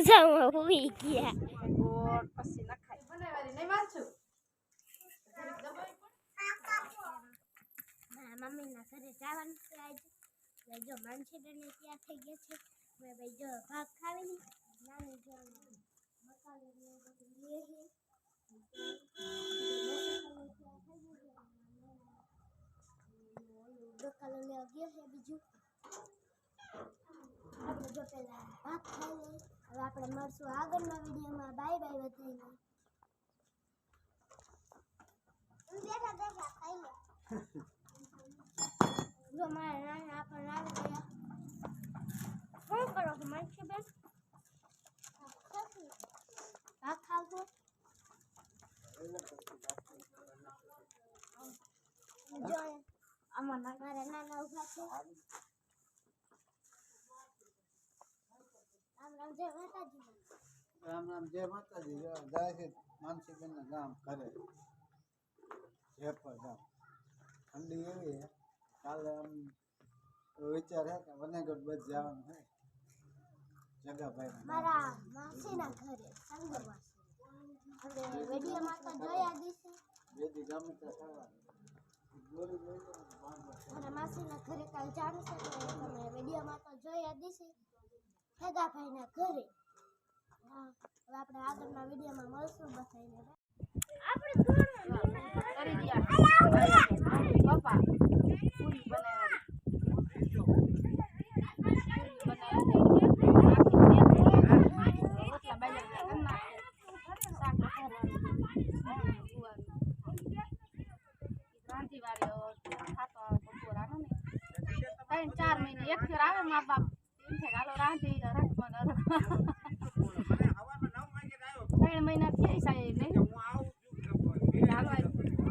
મજામાં હોઈ ગયા. ગોળ પછી નખાય. બનાવવાની મારા મમ્મીના ઘરે જવાનું છે આજે. જો માનસીબેન તૈયાર થઈ ગયા છે. મેં ભાઈ જો ભાગ ખાવી નાની જો મસાલો ને બધું લે છે. લેવા ગયો છે. બીજું. આપણે જો પેલા ભાત ખાઈ લઈએ હવે આપણે મળશું આગળના વિડીયોમાં. બાય બાય બધાને જો મારા નાના આપણને આવી ગયા. શું કરો છો માનસી બેન? ભાત ખાવો જો આમાં મારા નાના ઊભા છે. રામ રામ જય માતાજી. રામ રામ જય માતાજી જાય છે માનસીબેન ના ગામ ઘરે. જેપર ગામ. ઠંડી એવી હે કાલે આમ વિચાર હે કે વનેગઢ બસ જવાનું છે જગાભાઈ મારા માસીના ઘરે સંગવાસી માસી. માતા જોયા દીસે બેદી ગામે તો લો મારા માસીના ઘરે કાલ જાણી તો તમે વિડીયોમાં તો જોયા દીશે ફેગાભાઈના ઘરે હા હવે આપણે આગળના વિડીયોમાં મળશું બધાને આપણે કરી દિયા પપ્પા પૂરી બનાવવાની ત્રણ ચાર મહિને એક ફેર આવે મા બાપ હાલો રાંધી રખમાં ત્રણ મહિના થઈ સાહેબ નહીં ચાલો આજ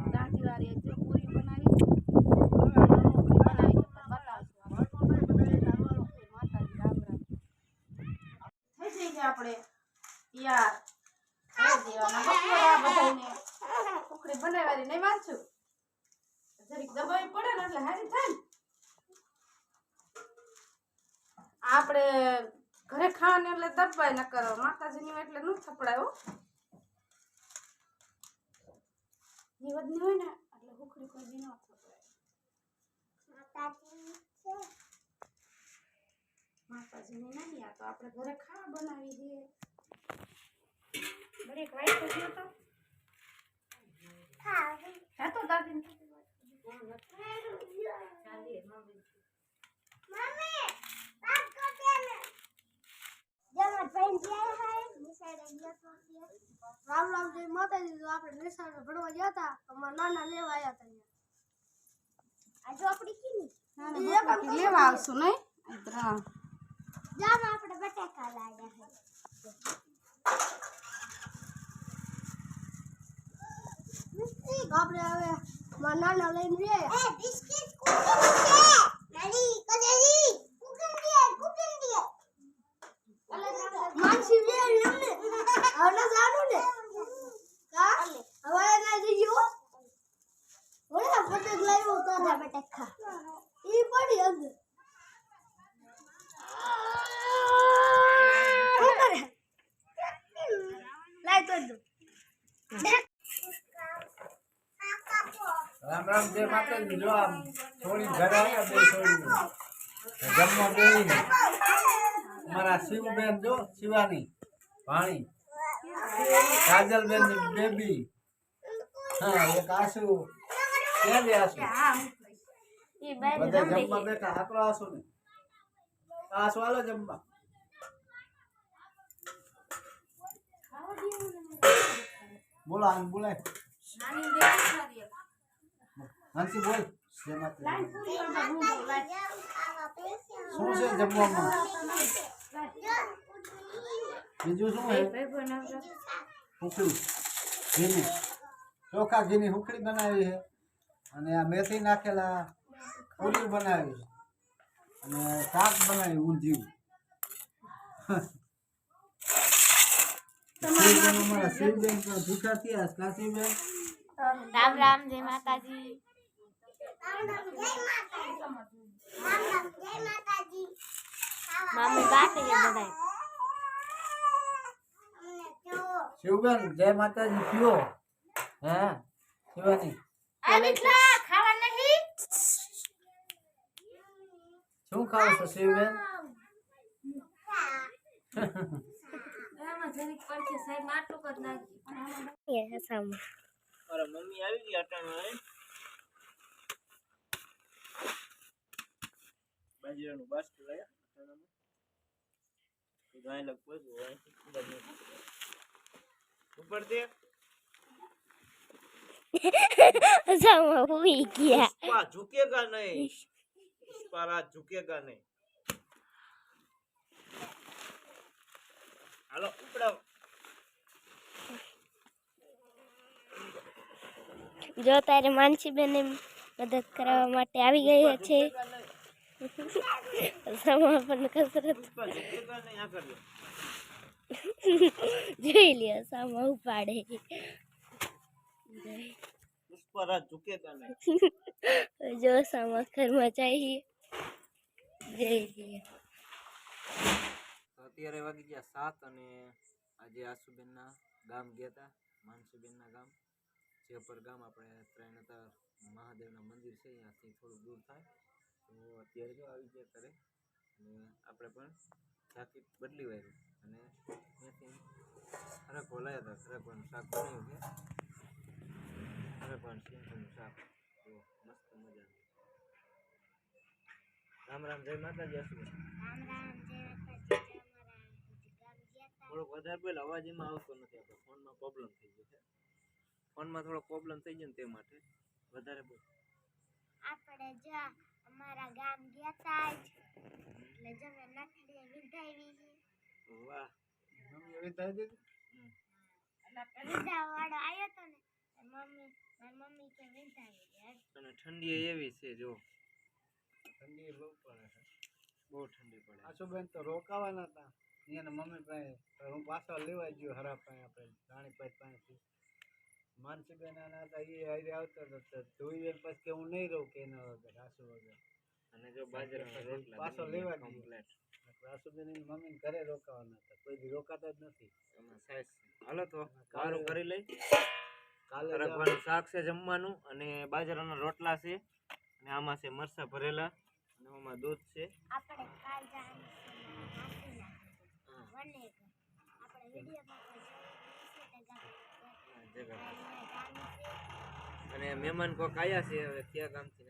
રાંધી વાળી જો પૂરી બનાવી આપણે. યાર ઉખડી બનાવવાની નહીં વાંચું જરીક દબાવી પડે ને એટલે હારી થાય ને આપણે ઘરે ખાવાની એટલે દબાય ન કરો માતાજીની હોય એટલે ન થપડાય હો. નિવેદની હોય ને એટલે હુખડી કોઈ દી ન થપડાય. માતાજીની નહીં આ તો આપણે ઘરે ખાવા બનાવી દઈએ. થઈ ગયો તો. હા તો દાદી રામ રામ જય માતાજી. તો આપણે નિશાળ ભણવા ગયા હતા. અમારા નાના લેવા આવ્યા હતા આજે આપણી કીની? લેવા આવશું નહીં? હા જામ આપણે બટાકા લાવ્યા છે આપણે હવે મારા નાના લઈને રહ્યા એ બિસ્કિટ કુકિંગ છે. નાની કદેલી કુકિંગ દે કુકિંગ દે માનસી બે એમને હવે જાણું ને કા હવે ના જઈયો ઓલા પટક લાવ્યો તારા બટાકા ઈ પડી અંદર શું કરે લાઈ તો દો રામ રામ જય માતાજી. જો આમ થોડી ઘરે આવ્યા બે થોડી જમવા બેહીને. અમારા શિવબેન જો શિવાની ભાણી કાજલબેનની બેબી. હા એક આશુ. ક્યાં બે આશુ? બધા બેઠા. ને જમવા. બોલો આમ બોલે હંસી બોલ. શું છે જમવામાં? બીજું શું છે? હુકડી ઘીની. ચોખા ઘીની હુકડી બનાવી છે. અને આ મેથી નાખેલા પૂરી બનાવી અને શાક બનાવી ઊંધિયું શિવબેન અમારા શિવબેન પણ ભૂખા થયા કાશીબેન રામ રામ જય માતાજી. મામી બાકી છે બધા શિવબેન જય માતાજી પીઓ હે શિવાની ખાવા નહીં? શું ખાવ છો શિવબેન? જરીક પડશે સાહેબ માટલું કરી નાખી એ સામે મારા મમ્મી આવી ગઈ અટાણે બાજરાનું બાસ્કું લાયા અટાણામાં તો ગાય લગ પહોંચ્યું હોય. ઉપર તે સામે હુઈ ગયા. પુષ્પા ઝુકેગા નહીં. પુષ્પા હાલો ઉપડાવો જો તારે માનસી બેને મદદ કરવા માટે આવી ગયા છે. સમા પણ કસરત પુષ્પા ઝુકેગા નહીં આ કરજો. જોઈ લ્યો સામા ઉપાડે. પુષ્પા રાજ ઝુકેગા નહીં. જો સામા ઘરમાં જઈએ જઈ લ્યો. તો અત્યારે વાગી ગયા સાત અને આજે આસુબેનના ગામ ગયા હતા માનસીબેનના ગામ. જે પર ગામ, આપણે ત્રણ હતા મહાદેવના મંદિર છે અહીંયાથી થોડું દૂર થાય. તો અત્યારે જો આવી ગયા ઘરે, અને આપણે પણ જાકીટ બદલી વાર્યું અને ત્યાંથી ખરેખ લાવ્યા હતા ખરેખરનું શાક બનાવ્યું છે ખરેખર સિંગનું શાક. તો મસ્ત મજા. રામ રામ, જય માતાજી આસુબેન થોડોક વધારે બોલ અવાજ એમાં આવતો નથી આપણે ફોનમાં પ્રોબ્લેમ થઈ ગયો છે. ફોનમાં થોડો પ્રોબ્લેમ થઈ ગયો ને તે માટે વધારે બોલ. આપણે જો અમારા ગામ ગયા તા એટલે જો મેં નથડી વિંધાવી છે. વાહ. મમ્મી એવી થાય એટલે વિંધા વાળો આવ્યો તો ને મમ્મી મારી મમ્મી કે વિંધાવી દે અને ઠંડી એવી છે જો. ઠંડી બહુ પડે છે. બહુ ઠંડી પડે. આશુબેન તો રોકાવાના હતા એને મમ્મી પાસે હું પાછો લેવા ગયો હરા પાસે આપણે રાણી પાસે પાસેથી. માનસીબેન આના હતા એ હારે આવતો હતો તો ધોઈ પછી કે હું નહીં રહું કે એના વગર રાસુ વગર. અને જો બાજરાના રોટલા પાછો લેવા ગયો. complete. આશુબેન એની મમ્મીને ઘરે રોકાવાના હતા કોઈ દી રોકાતા જ નથી. હાલો તો કારું કરી લઈ. કાલે રગવાનું શાક છે જમવાનું અને બાજરાના રોટલા છે અને આમાં છે મરસા ભરેલા અને આમાં દૂધ છે. આપણે કાલ આપણે. અને મહેમાન કોક આયા છે હવે કયા ગામથી.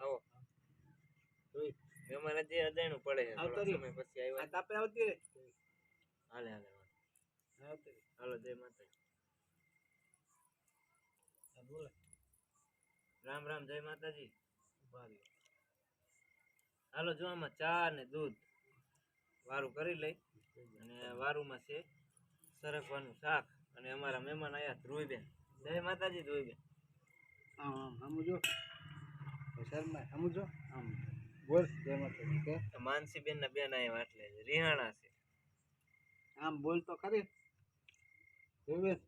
આવો. મહેમાન હજી અજાણ્યું પડે. સમય પછી આવ્યા તાપે આવતી રે હાલે હાલે હાલો. જય માતાજી. બોલે. રામ રામ જય માતાજી. હાલો જો આમાં ચા ને દૂધ. વારું કરી લઈ અને વારુમાં છે સરકવાનું શાક. અને અમારા મહેમાન આયા ધ્રુવીબેન. જય માતાજી ધ્રુવીબેન. સમજો શર્મા સમજો આમ બોલ જય માતાજી કે? માનસીબેન ના બેન આયા એટલે રિહાણા છે. આમ બોલ તો ખરી. જોયું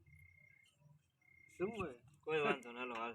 શું હોય? કોઈ વાંધો ના હાલો હાલ.